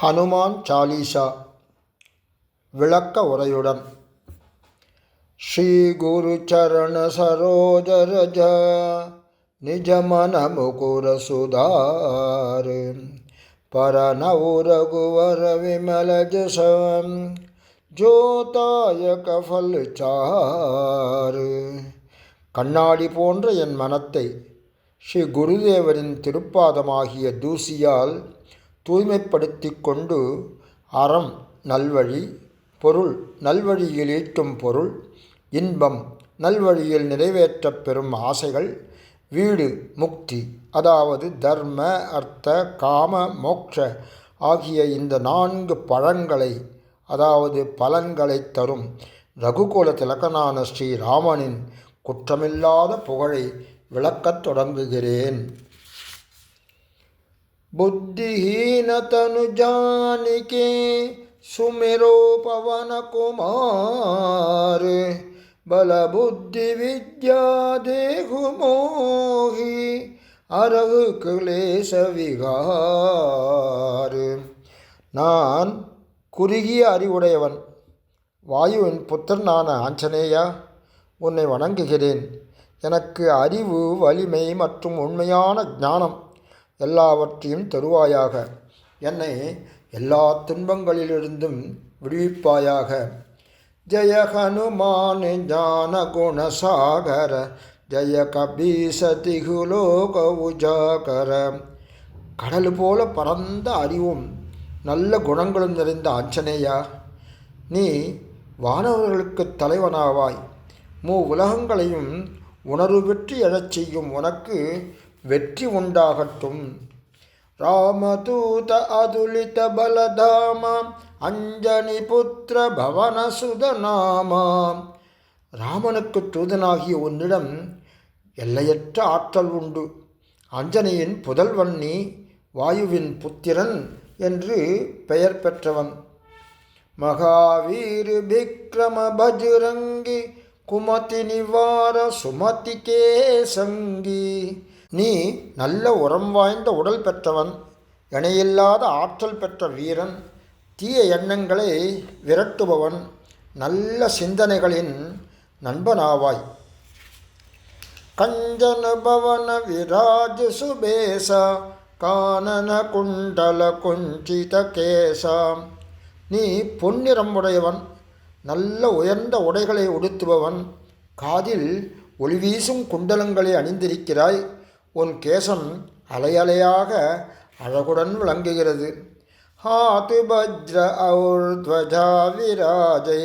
ஹனுமான் சாலீசா. விளக்க உரையுடன். ஸ்ரீ குரு சரண சரோஜரஜ நிஜமன முகுர சுதார். பரநவு ரகுவர விமல ஜசம் ஜோதாய கஃபல் சாரு கண்ணாடி போன்ற என் மனத்தை ஸ்ரீ குருதேவரின் திருப்பாதமாகிய தூசியால் தூய்மைப்படுத்தி கொண்டு அறம் நல்வழி பொருள் நல்வழியில் ஈட்டும் பொருள் இன்பம் நல்வழியில் நிறைவேற்றப் பெறும் ஆசைகள் வீடு முக்தி அதாவது தர்ம அர்த்த காம மோக்ஷ ஆகிய இந்த நான்கு பழங்களை அதாவது பலன்களை தரும் ரகுகுல திலக்கனான ஸ்ரீராமனின் குற்றமில்லாத புகழை விளக்கத் தொடங்குகிறேன். बुद्धिहीनतनु जानिके सुमेरो पवन कुमार बल बुद्धि विद्या देहु मोहि அரகு கிளேச விகார் நான் குறுகிய அறிவுடையவன் வாயுவின் புத்திரனான ஆஞ்சநேயா உன்னை வணங்குகிறேன் எனக்கு அறிவு வலிமை மற்றும் உண்மையான ஞானம் எல்லாவற்றையும் தருவாயாக. என்னை எல்லா துன்பங்களிலிருந்தும் விடுவிப்பாயாக. ஜெய ஹனுமான் ஞான குணசாகர ஜெய கபீச திகுலோக உஜாகர. கடல் போல பரந்த அறிவும் நல்ல குணங்களும் நிறைந்த ஆஞ்சநேயா நீ வானவர்களுக்கு தலைவனாவாய். மூ உலகங்களையும் உணர்வு பெற்று எழச் செய்யும் உனக்கு வெற்றி உண்டாகட்டும். ராமதூத அதுலித பலதாமாம். அஞ்சனி புத்திர பவன சுதநாமா ராமனுக்கு தூதனாகிய உன்னிடம் எல்லையற்ற ஆற்றல் உண்டு. அஞ்சனையின் புதல்வன் நீ வாயுவின் புத்திரன் என்று பெயர் பெற்றவன். மகாவீர் விக்ரம பஜரங்கி குமதி நிவார சுமதி கேசங்கி நீ நல்ல உரம் வாய்ந்த உடல் பெற்றவன் இணையில்லாத ஆற்றல் பெற்ற வீரன் தீய எண்ணங்களை விரட்டுபவன் நல்ல சிந்தனைகளின் நண்பனாவாய். கஞ்சன பவன விராஜ சுபேச கானன குண்டல குஞ்சித கேசாம் நீ பொன்னிறம் உடையவன் நல்ல உயர்ந்த உடைகளை உடுத்துபவன் காதில் ஒளிவீசும் குண்டலங்களை அணிந்திருக்கிறாய். உன் கேசம் அலையலையாக அழகுடன் விளங்குகிறது. ஹாத்து பஜ்ர ஔர்த்வஜா விராஜை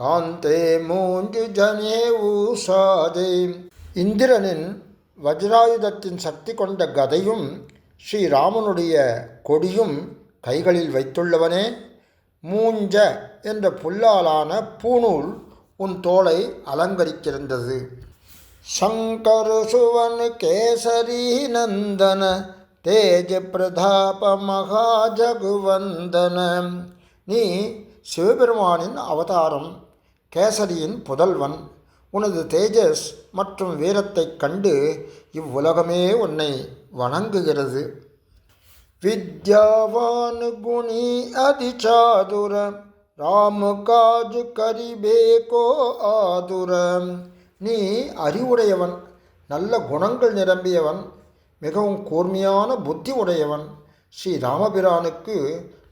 காந்தே மூஞ்சு ஜனே ஊசாதை இந்திரனின் வஜ்ராயுதத்தின் சக்தி கொண்ட கதையும் ஸ்ரீராமனுடைய கொடியும் கைகளில் வைத்துள்ளவனே. மூஞ்ச என்ற புல்லாலான பூணூல் உன் தோலை அலங்கரித்திருந்தது. शङ्कर सुवन केसरी नन्दन तेज பிரதாப மகா ஜகுவந்தன நீ சிவபெருமானின் அவதாரம் கேசரியின் புதல்வன் உனது தேஜஸ் மற்றும் வீரத்தைக் கண்டு இவ்வுலகமே உன்னை வணங்குகிறது विद्यावान गुणी अधिचादुर राम काज करिबे को ஆதுர நீ அறிவுடையவன் நல்ல குணங்கள் நிரம்பியவன் மிகவும் கூர்மையான புத்தி உடையவன். ஸ்ரீ ராமபிரானுக்கு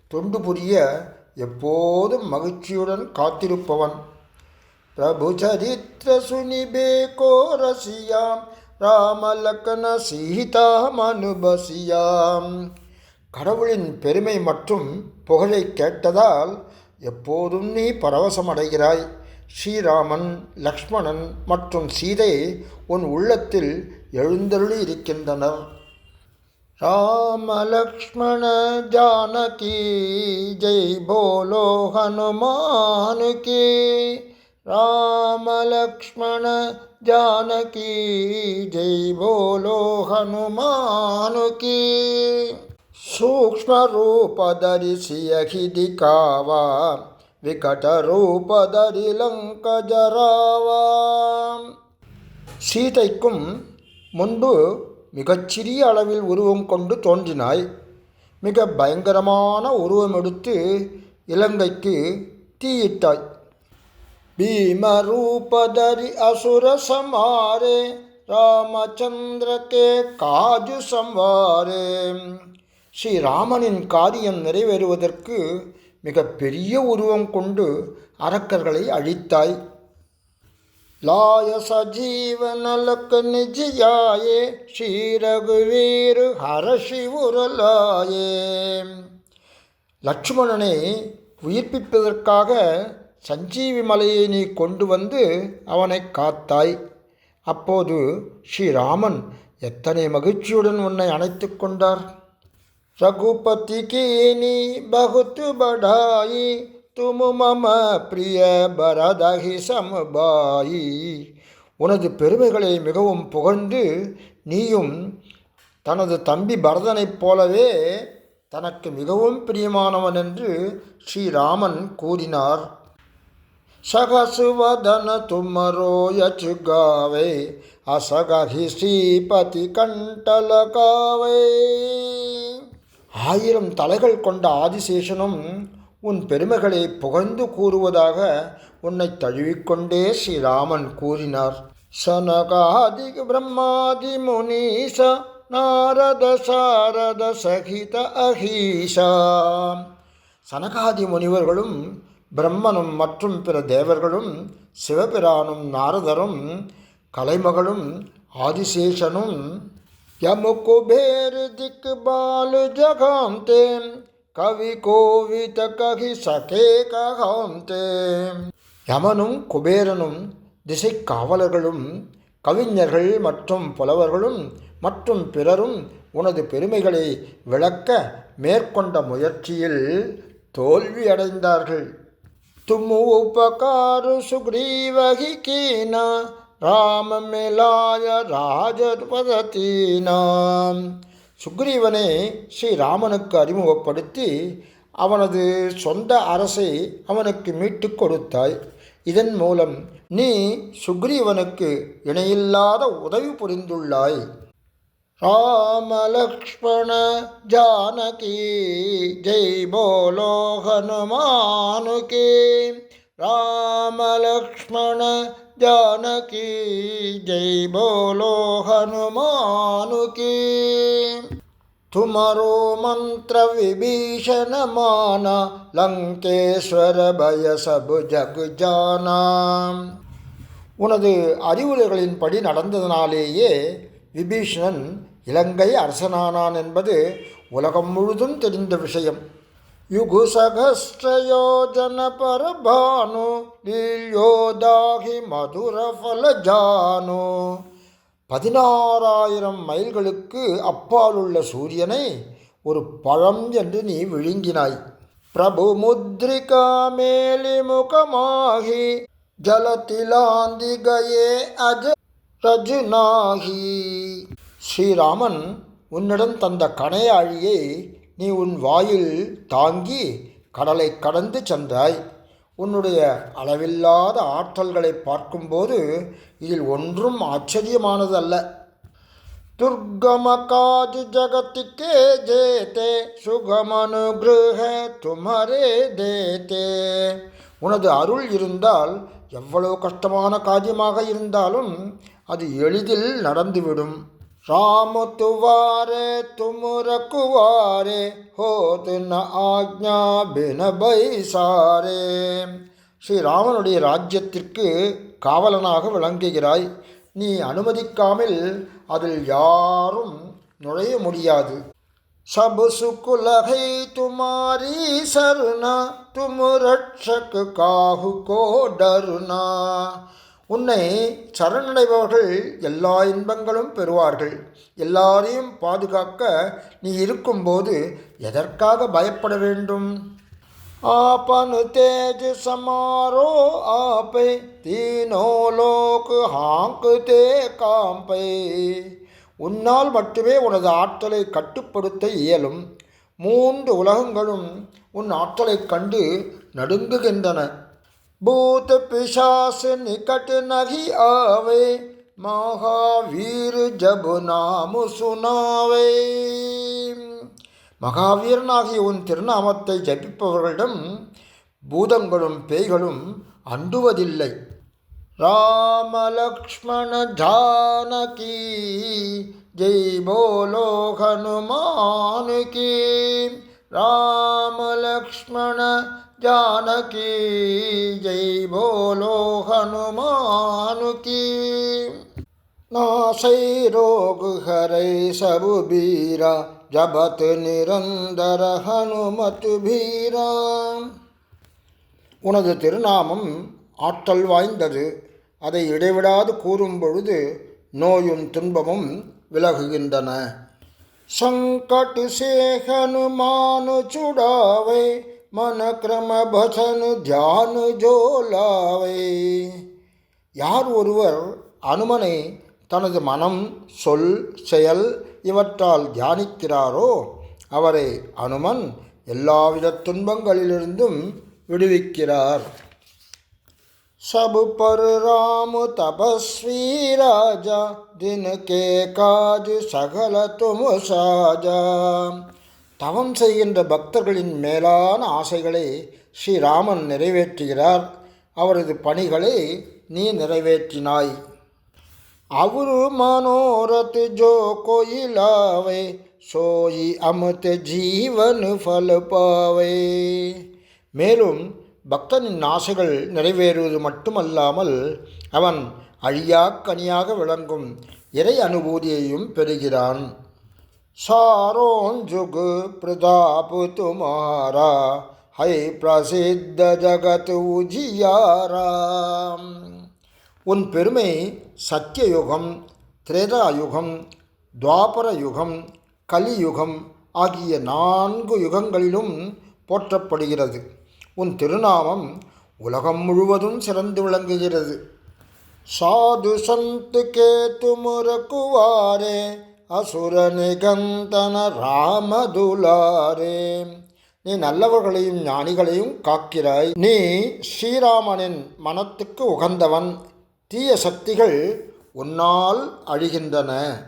தொண்டு புரிய எப்போதும் மகிழ்ச்சியுடன் காத்திருப்பவன். பிரபு சரித்திர சுனிபே கோரசியாம் ராமலக்கண சீதா மனுபசியாம் கடவுளின் பெருமை மற்றும் புகழை கேட்டதால் எப்போதும் நீ பரவசமடைகிறாய். ஸ்ரீராமன் லக்ஷ்மணன் மற்றும் சீதை உன் உள்ளத்தில் எழுந்தருளி இருக்கின்றனர். ராம லக்ஷ்மண ஜானகி ஜெய் போலோ ஹனுமான் ராம லக்ஷ்மண ஜானகி ஜெய் போலோ ஹனுமான் கி விகடரூபதரிலங்கஜராவாம். சீதைக்கும் முன்பு மிகச்சிறிய அளவில் உருவம் கொண்டு தோன்றினாய். மிக பயங்கரமான உருவம் எடுத்து இலங்கைக்கு தீயிட்டாய். பீமரூபதரி அசுர சமாரே ராமச்சந்திரகே காஜு சம்வாரே ஸ்ரீராமனின் காரியம் நிறைவேறுவதற்கு மிக பெரிய உருவம் கொண்டு அரக்கர்களை அழித்தாய். லாய சஜீவனலக்க நிஜியாயே ஸ்ரீரகுவீரு ஹரஷிவுரலாயே லட்சுமணனை உயிர்ப்பிப்பதற்காக சஞ்சீவி மலையை நீ கொண்டு வந்து அவனை காத்தாய். அப்போது ஸ்ரீராமன் எத்தனை மகிழ்ச்சியுடன் உன்னை அணைத்து கொண்டார். ரகுபதி கீனி பகுத்து படாயி துமு மம பிரிய பரதகி சமபாயி உனது பெருமைகளை மிகவும் புகழ்ந்து நீயும் தனது தம்பி பரதனைப் போலவே தனக்கு மிகவும் பிரியமானவன் என்று ஸ்ரீராமன் கூறினார். சகசுவதன தும்மரோயச்சு காவை அசகி ஸ்ரீபதி கண்டலகாவை. ஆயிரம் தலைகள் கொண்ட ஆதிசேஷனும் உன் பெருமைகளை புகழ்ந்து கூறுவதாக உன்னை தழுவிக்கொண்டே ஸ்ரீராமன் கூறினார். சனகாதி பிரம்மாதி முனீச நாரத சாரத சகித அஹீஷா சனகாதி முனிவர்களும் பிரம்மனும் மற்றும் பிற தேவர்களும் சிவபிரானும் நாரதரும் கலைமகளும் ஆதிசேஷனும் யமுகுபேர் திக் பால் ஜகாந்தே கவி கோவித ககி சகே ககாந்தே யமனும் குபேரனும் திசை காவலர்களும் கவிஞர்கள் மற்றும் புலவர்களும் மற்றும் பிறரும் உனது பெருமைகளை விளக்க மேற்கொண்ட முயற்சியில் தோல்வியடைந்தார்கள். தும்மு உபகாரு சுக்ரீவகி கீனா ராம மேலாய ராஜபதத்தீனாம் சுக்ரீவனை ஸ்ரீராமனுக்கு அறிமுகப்படுத்தி அவனது சொந்த அரசை அவனுக்கு மீட்டு கொடுத்தாய். இதன் மூலம் நீ சுக்ரீவனுக்கு இணையில்லாத உதவி புரிந்துள்ளாய். ராமலக்ஷ்மண ஜானகி ஜெய் போலோ ஹனுமானுகே. ராமலக்ஷ்மண ஜானகி ஜெய் போலோ ஹனுமானுகே तुमरो मंत्र विभीषण माना लंकेश्वर भय सब जग जाना உனது அறிவுரைகளின்படி நடந்ததனாலேயே விபீஷணன் இலங்கை அரசனானான் என்பது உலகம் முழுதும் தெரிந்த விஷயம் யுகு சகஸ்ரயோஜன பரபானு லீல்யோதாகி மதுர பதினாறாயிரம் மைல்களுக்கு அப்பாலுள்ள சூரியனை ஒரு பழம் என்று நீ விழுங்கினாய். பிரபு முத்ரிகா மேலி முகமாகி ஜலத்திலாந்திகையே அஜ ரஜுநாகி. ஸ்ரீராமன் உன்னிடம் தந்த கணையாழியை நீ உன் வாயில் தாங்கி கடலை கடந்து சென்றாய். உன்னுடைய அளவில்லாத ஆற்றல்களை பார்க்கும்போது இதில் ஒன்றும் ஆச்சரியமானதல்ல. துர்கம காஜ் ஜகத்துக்கே ஜேதே சுகமனுகிரக துமரே தேதே. உனது அருள் இருந்தால் எவ்வளவு கஷ்டமான காரியமாக இருந்தாலும் அது எளிதில் நடந்துவிடும். ರಾಮ ತುವಾರೆ ತುಮುರ ಕುವಾರೆ ಹೋತು ನ ಆಜ್ಞಾ ಬಿನ ಬೈಸಾರೆ ஸ்ரீராமனுடைய ராஜ்யத்திற்கு காவலனாக விளங்குகிறாய். நீ அனுமதிக்காமல் அதில் யாரும் நுழைய முடியாது. சபு சுக்குலகை துமாரி சருணா துமுரட்சக்கு காகு கோடருணா. உன்னை சரணடைபவர்கள் எல்லா இன்பங்களும் பெறுவார்கள் எல்லாரையும் பாதுகாக்க நீ இருக்கும்போது எதற்காக பயப்பட வேண்டும் आपन तेज समारो आपे तीनों लोक हांकते कांपे உன்னால் மட்டுமே உனது ஆற்றலை கட்டுப்படுத்த இயலும் மூன்று உலகங்களும் உன் ஆற்றலைக் கண்டு நடுங்குகின்றன பூத் பிசாஸ் நிகட் நகி आवे மகாவீர் ஜபு நாமு சுனாவே. மகாவீரனாகிய உன் திருநாமத்தை ஜபிப்பவர்களிடம் பூதங்களும் பேய்களும் அண்டுவதில்லை. ராமலக்ஷ்மண ஜானகி ஜெய் போலோ ஹனுமானுகி ராமலக்ஷ்மண ஜானகி जय बोलो हनुमान की नासै रोग हरै सब நிரந்தர ஹனுமத் வீரா உனது திருநாமம் ஆற்றல் வாய்ந்தது. அதை இடைவிடாது கூறும் பொழுது நோயும் துன்பமும் விலகுகின்றன. சங்கட்டு சேகனுமானு சுடாவை મન கிரம பசன் தியானு ஜோலாவை. யார் ஒருவர் அனுமனை தனது மனம் சொல் செயல் இவற்றால் தியானிக்கிறாரோ அவரை அனுமன் எல்லாவித துன்பங்களிலிருந்தும் விடுவிக்கிறார். சபு பரு ராமு தபஸ்வி ராஜா தினகே காஜு சகல துமு சாஜா. தவம் செய்கின்ற பக்தர்களின் மேலான ஆசைகளை ஸ்ரீராமன் நிறைவேற்றுகிறார். அவரது பணிகளை நீ நிறைவேற்றினாய். அவரு மனோரத் ஜோ கோயிலாவை சோயி அமுத ஜீவன் ஃபல பாவை மேலும் பக்தனின் ஆசைகள் நிறைவேறுவது மட்டுமல்லாமல் அவன் அழியாக்கனியாக விளங்கும் இறை அனுபூதியையும் பெறுகிறான். சாரோன் ஜுகு பிரதாப் துமாரா ஹை பிரசித்த ஜகத் உஜியாராம் உன் பெருமை சத்தியயுகம் திரேதாயுகம் துவாபர யுகம் கலியுகம் ஆகிய நான்கு யுகங்களிலும் போற்றப்படுகிறது. உன் திருநாமம் உலகம் முழுவதும் சிறந்து விளங்குகிறது. சாது சந்து கேத்து முறக்குவாரே அசுர நிகந்தன ராமதுலாரே நீ நல்லவர்களையும் ஞானிகளையும் காக்கிறாய். நீ ஸ்ரீராமனின் மனத்துக்கு உகந்தவன். தீய சக்திகள் உன்னால் அழிகின்றன.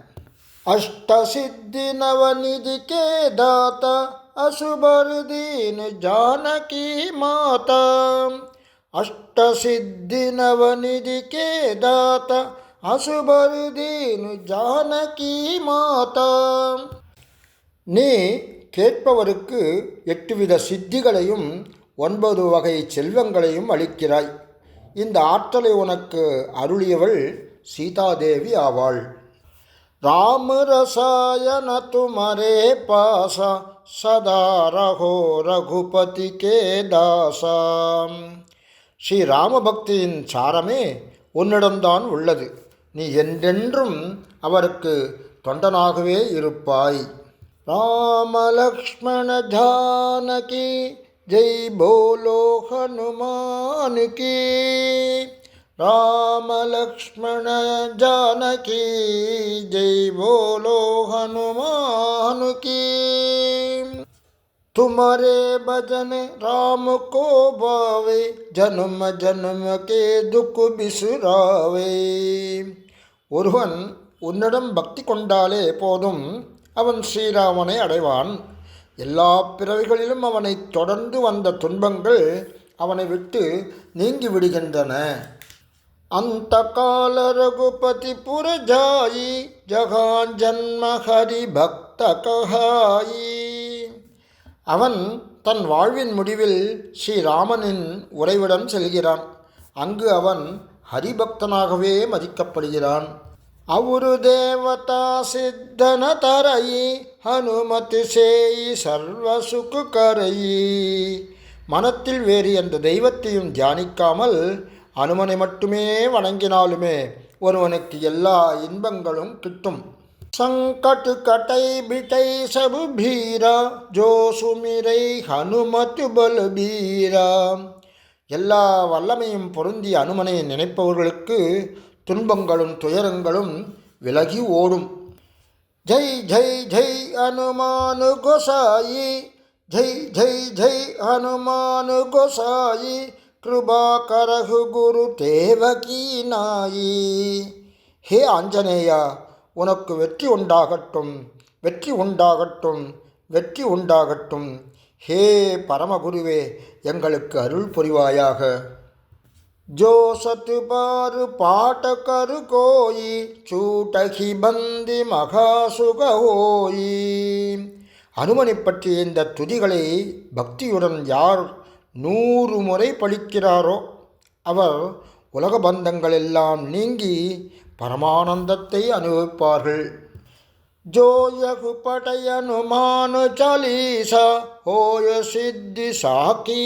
அஷ்டசித்தி நவநிதி கேதாத்த அசுபருதீன் ஜானகி மாதா. அஷ்டசித்தி நவநிதி கேதாத்த అశుభరు ஜானகி மாதா. நீ கேட்பவருக்கு எட்டு வித சித்திகளையும் ஒன்பது வகை செல்வங்களையும் அளிக்கிறாய். இந்த ஆற்றலை உனக்கு அருளியவள் சீதாதேவி ஆவாள். ராம ரசாயன துமரே பாசா சதா ரகோ ரகுபதி கே தாசாம் ஸ்ரீ ராமபக்தியின் சாரமே உன்னிடம்தான் உள்ளது. நீ என்றென்றும் அவருக்கு தொண்டனாகவே இருப்பாய் ராமலக்ஷ்மண ஜானகி ஜெய் போலோ ஹனுமான் கீ राम लक्ष्मण जानकी जय बोलो हनुमान की तुम्हारे भजन राम को भावे जन्म जन्म के दुख बिसुरावे ஒருவன் உன்னிடம் பக்தி கொண்டாலே போதும் அவன் ஸ்ரீராமனை அடைவான். எல்லா பிறவிகளிலும் அவனை தொடர்ந்து வந்த துன்பங்கள் அவனை விட்டு நீங்கி விடுகின்றன. அந்த கால ரகுபதி புரஜாயி ஜகான் ஜன்ம ஹரி பக்த கஹாயி. அவன் தன் வாழ்வின் முடிவில் ஸ்ரீராமனின் உறைவிடம் செல்கிறான். அங்கு அவன் ஹரிபக்தனாகவே மதிக்கப்படுகிறான். அவுரு தேவதா சித்தன தரையி ஹனுமதி சேயி சர்வசுக்கு கரையி மனத்தில் வேறு எந்த தெய்வத்தையும் தியானிக்காமல் அனுமனை மட்டுமே வணங்கினாலுமே ஒருவனுக்கு எல்லா இன்பங்களும் கிட்டும். சங்கட்டு கட்டை பிட்டை சபு பீரா ஜோசுமிரை ஹனுமத்து பலபீரா. எல்லா வல்லமையும் பொருந்திய அனுமனை நினைப்பவர்களுக்கு துன்பங்களும் துயரங்களும் விலகி ஓடும். ஜெய் ஜெய் ஜெய் அனுமானு கோசாயி. ஜெய் ஜெய் ஜெய் அனுமானு கோசாயி. கிருபாகரகு குரு தேவகி நாயி. ஹே ஆஞ்சநேயா உனக்கு வெற்றி உண்டாகட்டும் வெற்றி உண்டாகட்டும் வெற்றி உண்டாகட்டும். ஹே பரமகுருவே எங்களுக்கு அருள் புரிவாயாக. ஜோசத்து பாரு பாட்டகரு கோயி சூட்டகி பந்தி மகாசுகோயி அனுமனை பற்றிய இந்த துதிகளை பக்தியுடன் யார் நூறு முறை பழிக்கிறாரோ அவர் உலக பந்தங்களெல்லாம் நீங்கி பரமானந்தத்தை அனுபவிப்பார்கள். ಜೋಯಗು ಪಟಯನು ಮಾನು ಚಲೀಸ ಹೋಯ ಸಿದ್ಧಿ ಸಾಕಿ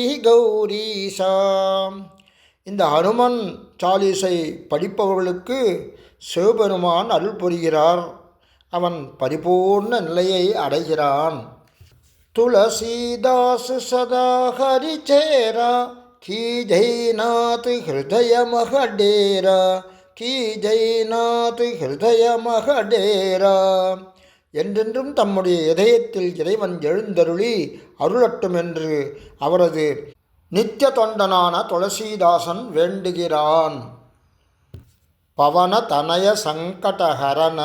இந்த ஹனுமன் சாலீசை படிப்பவர்களுக்கு சிவபெருமான் அருள் புரிகிறார். அவன் பரிபூர்ண நிலையை அடைகிறான். துளசீதாசு சதா ஹரிச்சேரா கீ ஜெய்நாத் ஹிருதய மகடேரா கீ ஜெய்நாத் ஹிருதய மகடேரா என்றென்றும் தம்முடைய இதயத்தில் இறைவன் எழுந்தருளி அருளட்டும் என்று அவரது நித்திய தொண்டனான துளசிதாசன் வேண்டுகிறான். பவன தனய சங்கடஹரண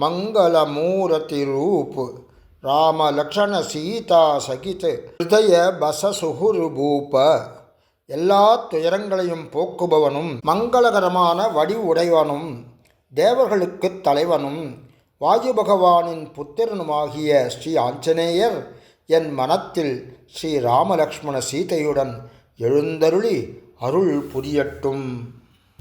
மங்களமூரதி ரூப் ராம லக்ஷண சீதா சகித் ஹிருதய பச சுகுருபூப எல்லா துயரங்களையும் போக்குபவனும் மங்களகரமான வடிவுடையவனும் தேவர்களுக்குத் தலைவனும் வாயு பகவானின் புத்திரனுமாகிய ஸ்ரீ ஆஞ்சநேயர் என் மனத்தில் ஸ்ரீ ராமலக்ஷ்மண சீதையுடன் எழுந்தருளி அருள் புரியட்டும்.